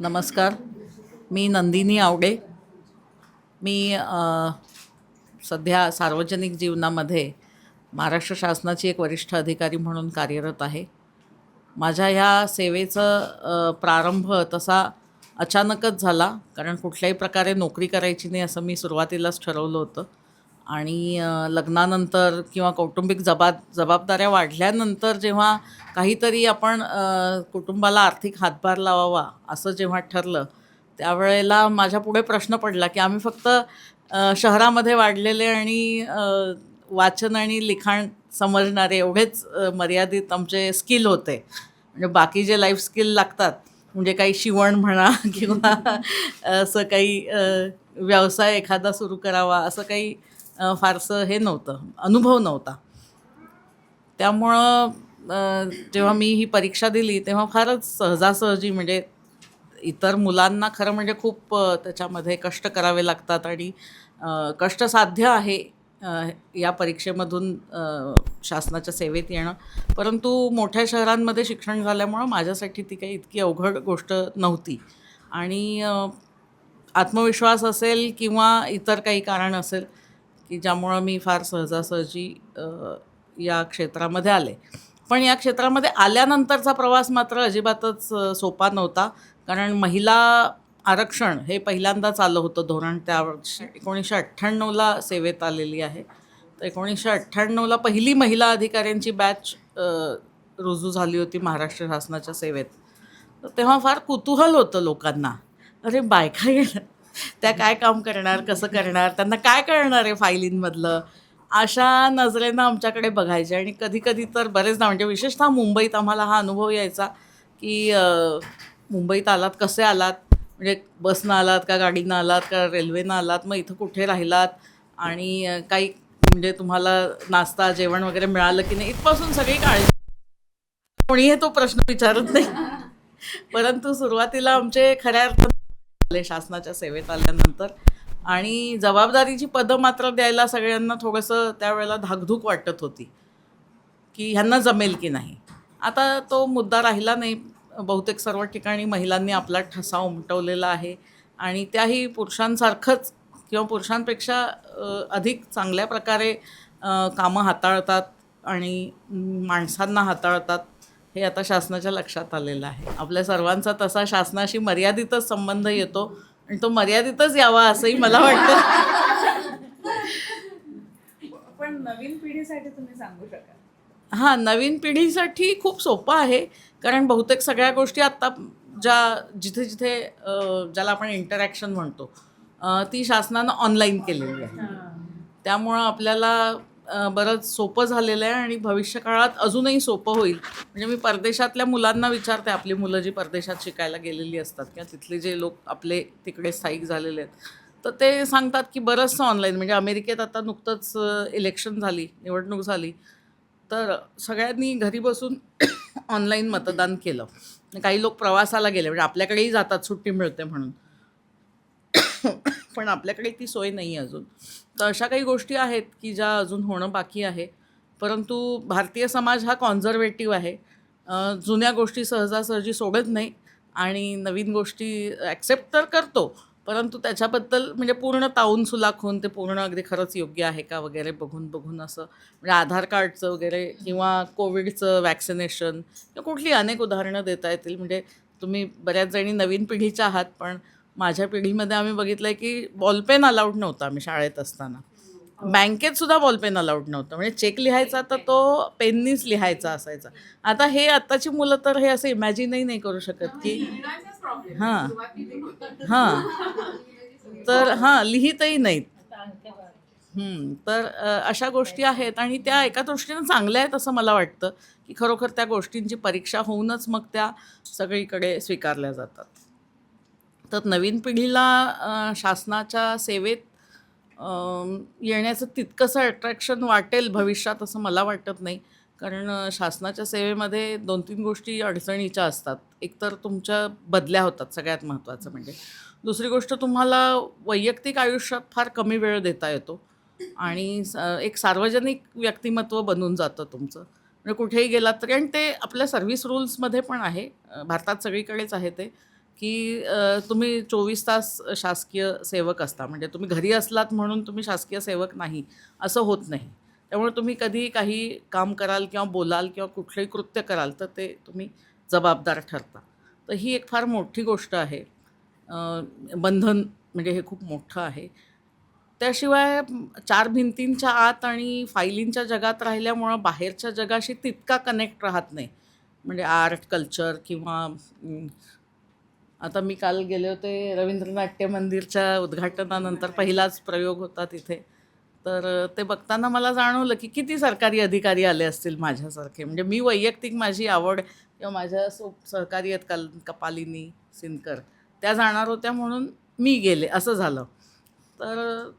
नमस्कार. मी नंदिनी आवडे. मी सध्या सार्वजनिक जीवनामध्ये महाराष्ट्र शासनाची एक वरिष्ठ अधिकारी म्हणून कार्यरत आहे. माझ्या ह्या सेवेचं प्रारंभ तसा अचानकच झाला कारण कुठल्याही प्रकारे नोकरी करायची नाही असं मी सुरुवातीलाच ठरवलं होतं. आणि लग्नानंतर किंवा कौटुंबिक जबाब जबाबदाऱ्या वाढल्यानंतर जेव्हा काहीतरी आपण कुटुंबाला आर्थिक हातभार लावावा असं जेव्हा ठरलं त्यावेळेला माझ्या पुढे प्रश्न पडला की आम्ही फक्त शहरामध्ये वाढलेले आणि वाचन आणि लिखाण समजणारे एवढेच मर्यादित आमचे स्किल होते. म्हणजे बाकी जे लाईफ स्किल लागतात म्हणजे काही शिवण म्हणा किंवा असं काही व्यवसाय एखादा सुरू करावा असं काही फारसं हे नव्हतं अनुभव नव्हता. त्यामुळं जेव्हा मी ही परीक्षा दिली तेव्हा फारच सहजासहजी म्हणजे इतर मुलांना खरं म्हणजे खूप त्याच्यामध्ये कष्ट करावे लागतात आणि कष्ट साध्य आहे या परीक्षेमधून शासनाच्या सेवेत येणं. परंतु मोठ्या शहरांमध्ये शिक्षण झाल्यामुळं माझ्यासाठी ती काही इतकी अवघड गोष्ट नव्हती. आणि आत्मविश्वास असेल किंवा इतर काही कारण असेल की ज्यामुळं मी फार सहजासहजी या क्षेत्रामध्ये आले. पण या क्षेत्रामध्ये आल्यानंतरचा प्रवास मात्र अजिबातच सोपा नव्हता. कारण महिला आरक्षण हे पहिल्यांदाच आलं होतं धोरण. त्या वर्षी एकोणीसशे अठ्ठ्याण्णवला सेवेत आलेली आहे. तर एकोणीसशे अठ्ठ्याण्णवला पहिली महिला अधिकाऱ्यांची बॅच रुजू झाली होती महाराष्ट्र शासनाच्या सेवेत. तर तेव्हा फार कुतूहल होतं लोकांना. अरे बायका येणार. त्या काय काम करणार कसं करणार त्यांना काय कळणार आहे फायलींमधलं अशा नजरेनं आमच्याकडे बघायचे. आणि कधी कधी तर बरेचदा म्हणजे विशेषतः मुंबईत आम्हाला हा अनुभव यायचा की मुंबईत आलात कसे आलात? म्हणजे बसनं आलात का गाडीनं आलात का रेल्वेनं आलात? मग इथं कुठे राहिलात? आणि काही म्हणजे तुम्हाला नाश्ता जेवण वगैरे मिळालं की नाही? इथपासून सगळी काळजी. कोणीही तो प्रश्न विचारत नाही. परंतु सुरुवातीला आमचे खऱ्या अर्थाने शासनाच्या सेवेत आल्यानंतर. आणि जबाबदारीची पदं मात्र द्यायला सगळ्यांना थोडंसं त्यावेळेला धाकधूक वाटत होती. की ह्यांना जमेल की नाही. आता तो मुद्दा राहिला नाही. बहुतेक सर्व ठिकाणी महिलांनी आपला ठसा उमटवलेला आहे. आणि त्याही पुरुषांसारखंच किंवा पुरुषांपेक्षा अधिक चांगल्या प्रकारे कामं हाताळतात आणि माणसांना हाताळतात. हे आता शासनाच्या लक्षात आलेलं आहे. आपल्या सर्वांचा तसा शासनाशी मर्यादितच संबंध येतो आणि तो मर्यादितच यावा असंही मला वाटतं. पण नवीन पिढीसाठी तुम्ही सांगू शकाल? हां नवीन पिढीसाठी खूप सोपं आहे. कारण बहुतेक सगळ्या गोष्टी आत्ता ज्या जिथे जिथे ज्याला आपण इंटरॅक्शन म्हणतो ती शासनानं ऑनलाईन केलेली आहे. त्यामुळं आपल्याला बरंच सोपं झालेलं आहे आणि भविष्यकाळात अजूनही सोपं होईल. म्हणजे मी परदेशातल्या मुलांना विचारते आपली मुलं जी परदेशात शिकायला गेलेली असतात किंवा तिथले जे लोक आपले तिकडे स्थायिक झालेले आहेत तर ते सांगतात की बरंचसं ऑनलाईन म्हणजे अमेरिकेत आता नुकतंच इलेक्शन झाली निवडणूक झाली तर सगळ्यांनी घरी बसून ऑनलाईन मतदान केलं. काही लोक प्रवासाला गेले म्हणजे आपल्याकडेही जातात सुट्टी मिळते म्हणून. पण आपल्याकडे ती सोय नाही आहे अजून. तर अशा काही गोष्टी आहेत की ज्या अजून होणं बाकी आहे. परंतु भारतीय समाज हा कॉन्झर्वेटिव्ह आहे. जुन्या गोष्टी सहजासहजी सोडत नाही आणि नवीन गोष्टी ॲक्सेप्ट तर करतो. परंतु त्याच्याबद्दल म्हणजे पूर्ण ताऊन सुलाखून ते पूर्ण अगदी खरंच योग्य आहे का वगैरे बघून बघून असं म्हणजे आधार कार्डचं वगैरे किंवा कोविडचं वॅक्सिनेशन किंवा कुठली अनेक उदाहरणं देता येतील. म्हणजे तुम्ही बऱ्याच जणी नवीन पिढीच्या आहात पण माझ्या पिढीमध्ये आम्ही बघितलं आहे की बॉलपेन अलाउड नव्हता आम्ही शाळेत असताना. बँकेत सुद्धा बॉलपेन अलाउड नव्हतं. म्हणजे चेक लिहायचा तर तो पेननीच लिहायचा असायचा. आता हे आत्ताची मुलं तर हे असं इमॅजिनही नाही करू शकत की हां. हां. तर हां लिहितही नाहीत. तर अशा गोष्टी आहेत आणि त्या एका दृष्टीनं चांगल्या आहेत असं मला वाटतं की खरोखर त्या गोष्टींची परीक्षा होऊनच मग त्या सगळीकडे स्वीकारल्या जातात. तर नवीन पिढीला शासनाच्या सेवेत येण्याचं तितकंसं अट्रॅक्शन वाटेल भविष्यात असं मला वाटत नाही. कारण शासनाच्या सेवेमध्ये दोन तीन गोष्टी अडचणीच्या असतात. एकतर तुमच्या बदल्या होतात सगळ्यात महत्त्वाचं म्हणजे. दुसरी गोष्ट तुम्हाला वैयक्तिक आयुष्यात फार कमी वेळ देता येतो. आणि स एक सार्वजनिक व्यक्तिमत्व बनून जातं तुमचं. म्हणजे कुठेही गेलात तरी आणि ते आपल्या सर्व्हिस रूल्समध्ये पण आहे. भारतात सगळीकडेच आहे ते. की तुम्ही चोवीस तास शासकीय सेवक असता. म्हणजे तुम्ही घरी असलात म्हणून तुम्ही शासकीय सेवक नाही असं होत नाही. त्यामुळे तुम्ही कधी काही काम कराल किंवा बोलाल किंवा कुठलंही कृत्य कराल तर ते तुम्ही जबाबदार ठरता. तर ही एक फार मोठी गोष्ट आहे. बंधन म्हणजे हे खूप मोठं आहे. त्याशिवाय चार भिंतींच्या आत आणि फायलींच्या जगात राहिल्यामुळं बाहेरच्या जगाशी तितका कनेक्ट राहत नाही. म्हणजे आर्ट कल्चर किंवा आता मी काल गेले होते रवींद्र नाट्य मंदिरच्या उद्घाटनानंतर पहिलाच प्रयोग होता तिथे. तर ते बघताना मला जाणवलं की किती सरकारी अधिकारी आले असतील माझ्यासारखे. म्हणजे मी वैयक्तिक माझी आवड किंवा माझ्या सो सहकारी आहेत कल कपालिनी सिनकर त्या जाणार होत्या म्हणून मी गेले असं झालं. तर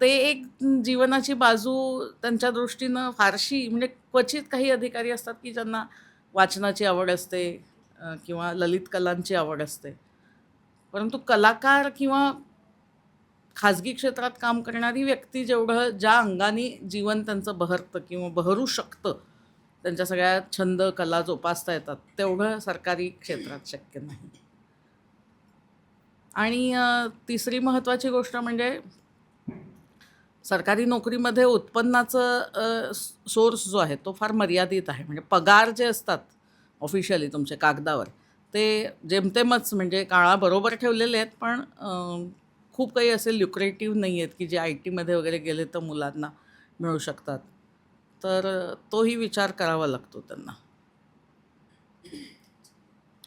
ते एक जीवनाची बाजू त्यांच्या दृष्टीनं फारशी म्हणजे क्वचित काही अधिकारी असतात की ज्यांना वाचनाची आवड असते किंवा ललित कलांची आवड असते. परंतु कलाकार किंवा खाजगी क्षेत्रात काम करणारी व्यक्ती जेवढं ज्या अंगाने जीवन त्यांचं बहरतं किंवा बहरू शकतं त्यांच्या सगळ्या छंद कला जोपासता येतात तेवढं सरकारी क्षेत्रात शक्य नाही. आणि तिसरी महत्त्वाची गोष्ट म्हणजे सरकारी नोकरीमध्ये उत्पन्नाचं सोर्स जो आहे तो फार मर्यादित आहे. म्हणजे पगार जे असतात ऑफिशियली तुमच्या कागदावर. ते जेमतेमच म्हणजे काळाबरोबर ठेवलेले आहेत पण खूप काही असे ल्युक्रेटिव्ह नाही आहेत की जे आय टीमध्ये वगैरे गेले तर मुलांना मिळू शकतात. तर तोही विचार करावा लागतो त्यांना.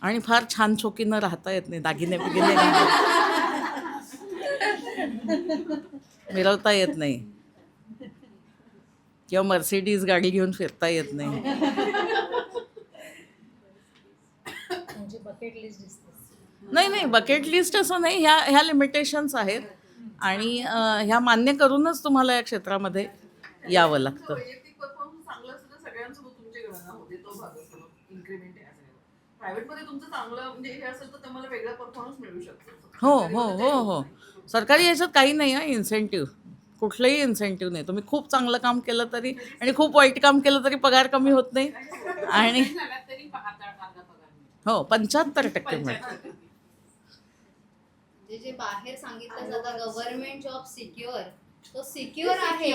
आणि फार छान चोकीनं राहता येत नाही दागिने बिगिने मिरवता येत नाही. किंवा मर्सिडीज गाडी घेऊन फिरता येत नाही. म्हणजे बकेट लिस्ट दिसते नाही नाही बकेट लिस्ट असं नाही. ह्या ह्या लिमिटेशन्स आहेत. आणि ह्या मान्य करूनच तुम्हाला या क्षेत्रामध्ये यावं लागतं. म्हणजे हे असेल तर तुम्हाला वेगळा परफॉर्मन्स मिळू शकतो. हो हो हो हो. सरकारी याच्यात काही नाही आहे इन्सेंटिव्ह कुठलंही इन्सेंटिव्ह नाही. तुम्ही खूप चांगलं काम केलं तरी आणि खूप वाईट काम केलं तरी पगार कमी होत नाही. आणि हो पंच्याहत्तर टक्के मिळतं म्हणजे जे बाहेर सांगितलं जातं गव्हर्नमेंट जॉब सिक्युअर तो सिक्युअर आहे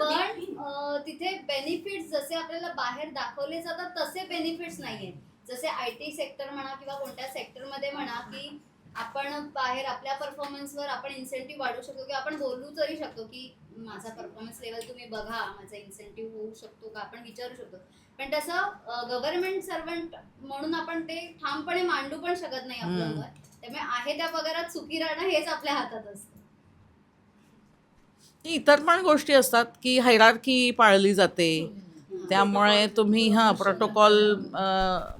पण अं, तिथे बेनिफिट्स जसे आपल्याला बाहेर दाखवले जातात तसे बेनिफिट्स नाहीये. जसे आय टी सेक्टर म्हणा किंवा कोणत्या सेक्टरमध्ये म्हणा की आपण बाहेर आपल्या परफॉर्मन्सवर आपण इन्सेंटिव्ह वाढवू शकतो की आपण बोलू तरी शकतो की माझा परफॉर्मन्स लेवल तुम्ही बघा माझा इन्सेंटिव्ह होऊ शकतो का आपण विचारू शकतो. पण तसं गव्हर्नमेंट सर्वंट म्हणून आपण ते ठामपणे मांडू पण शकत नाही आपलं हम्म. मत त्यामुळे आहे त्या पगारात सुखी राहणं हेच आपल्या हातात असतं. इतर पण गोष्टी असतात की हैरार्की पाळली जाते. त्यामुळे तुम्ही हां प्रोटोकॉल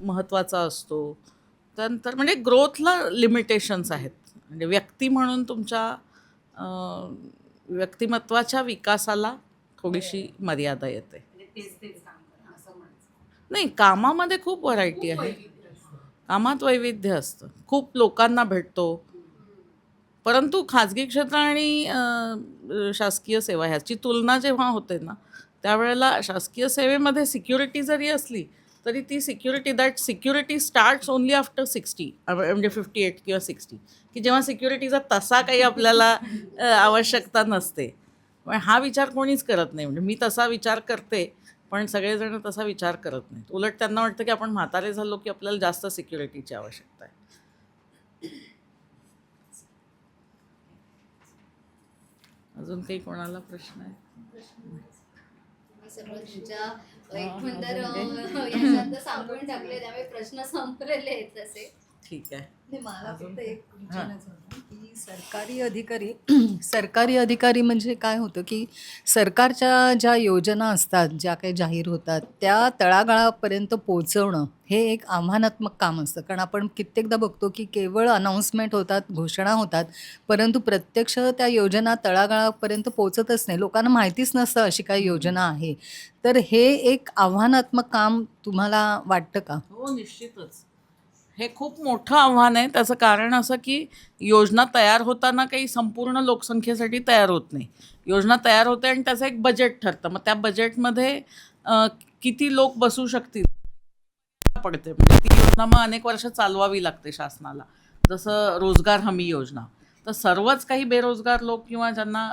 महत्त्वाचा असतो. त्यानंतर म्हणजे ग्रोथला लिमिटेशन्स आहेत. म्हणजे व्यक्ती म्हणून तुमच्या व्यक्तिमत्वाच्या विकासाला थोडीशी मर्यादा येते. नाही कामामध्ये खूप व्हरायटी आहे. कामात वैविध्य असतं. खूप लोकांना भेटतो. परंतु खाजगी क्षेत्र आणि शासकीय सेवा ह्याची तुलना जेव्हा होते ना त्यावेळेला शासकीय सेवेमध्ये सिक्युरिटी जरी असली तरी ती security that security starts only after sixty म्हणजे फिफ्टी एट किंवा सिक्स्टी की जेव्हा सिक्युरिटीचा तसा काही आपल्याला आवश्यकता नसते. पण हा विचार कोणीच करत नाही. म्हणजे मी तसा विचार करते पण सगळेजण तसा विचार करत नाहीत. उलट त्यांना वाटतं की आपण म्हातारे झालो की आपल्याला जास्त सिक्युरिटीची आवश्यकता आहे. अजून काही कोणाला प्रश्न आहे? मी सगळं तुमच्या एकंदर अं, याच्यात सांगून टाकले त्यामुळे प्रश्न संपलेले आहेत तसे. ठीक आहे. मला फक्त एक की सरकारी अधिकारी सरकारी अधिकारी म्हणजे काय होतं की सरकारच्या ज्या योजना असतात ज्या काही जाहीर होतात त्या तळागाळापर्यंत पोहोचवणं हे एक आव्हानात्मक काम असतं. कारण आपण कित्येकदा बघतो की केवळ अनाऊन्समेंट होतात घोषणा होतात परंतु प्रत्यक्ष त्या योजना तळागाळापर्यंत पोहोचतच नाही. लोकांना माहितीच नसतं अशी काही योजना आहे. तर हे एक आव्हानात्मक काम तुम्हाला वाटतं का? हो निश्चितच. हे खूप मोठं आव्हान आहे. त्याचं कारण असं की योजना तयार होताना काही संपूर्ण लोकसंख्येसाठी तयार होत नाही. योजना तयार होते आणि त्याचं एक बजेट ठरतं. मग त्या बजेटमध्ये किती लोक बसू शकतील? पडते. म्हणजे ती योजना मग अनेक वर्ष चालवावी लागते शासनाला. जसं रोजगार हमी योजना. तर सर्वच काही बेरोजगार लोक किंवा ज्यांना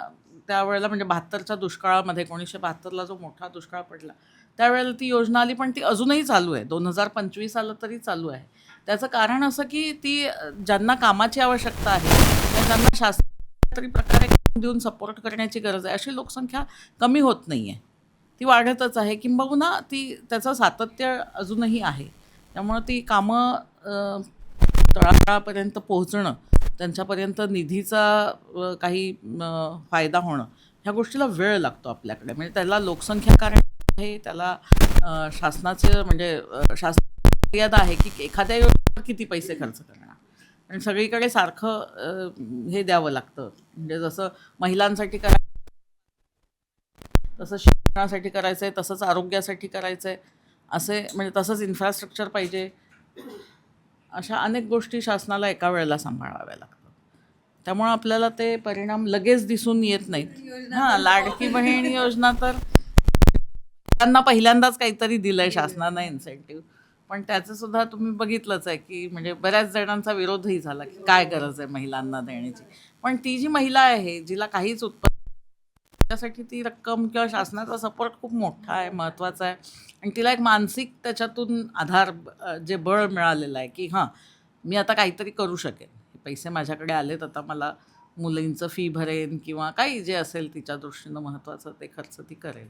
त्यावेळेला म्हणजे बहात्तरच्या दुष्काळामध्ये एकोणीसशे बहात्तरला जो मोठा दुष्काळ पडला त्यावेळेला ती योजना आली पण ती अजूनही चालू आहे. दोन हजार पंचवीस आलं तरी चालू आहे. त्याचं कारण असं की ती ज्यांना कामाची आवश्यकता आहे त्यांना ज्यांना शास्त्रीय तरी प्रकारे काम देऊन सपोर्ट करण्याची गरज आहे. अशी लोकसंख्या कमी होत नाही आहे ती वाढतच आहे. किंबहुना ती त्याचं सातत्य अजूनही आहे. त्यामुळं ती कामं अ, तळागाळापर्यंत पोहोचणं त्यांच्यापर्यंत निधीचा काही फायदा होणं ह्या गोष्टीला वेळ लागतो आपल्याकडे. म्हणजे त्याला लोकसंख्या कारण आहे त्याला शासनाचं शासनाचे म्हणजे शासन मर्यादा आहे की एखाद्या योजनेवर किती पैसे खर्च करणार? आणि सगळीकडे सारखं हे द्यावं लागतं. म्हणजे जसं महिलांसाठी करा तसं शिक्षणासाठी करायचं आहे तसंच आरोग्यासाठी करायचं आहे असे म्हणजे तसंच इन्फ्रास्ट्रक्चर पाहिजे. अशा अनेक गोष्टी शासनाला एका वेळेला सांभाळाव्या लागतात. त्यामुळं आपल्याला ते परिणाम लगेच दिसून येत नाहीत. हां लाडकी बहीण योजना तर त्यांना पहिल्यांदाच काहीतरी दिलं आहे शासनानं इन्सेंटिव्ह पण त्याचं सुद्धा तुम्ही बघितलंच आहे की म्हणजे बऱ्याच जणांचा विरोधही झाला की काय गरज आहे महिलांना देण्याची. पण ती जी महिला आहे जिला काहीच उत्पन्न त्यासाठी ती रक्कम किंवा शासनाचा सपोर्ट खूप मोठा आहे महत्त्वाचा आहे. आणि तिला एक मानसिक त्याच्यातून आधार जे बळ मिळालेलं आहे की हां मी आता काहीतरी करू शकेन. हे पैसे माझ्याकडे आलेत आता मला मुलींचं फी भरेन किंवा काही जे असेल तिच्या दृष्टीनं महत्त्वाचं ते खर्च ती करेल.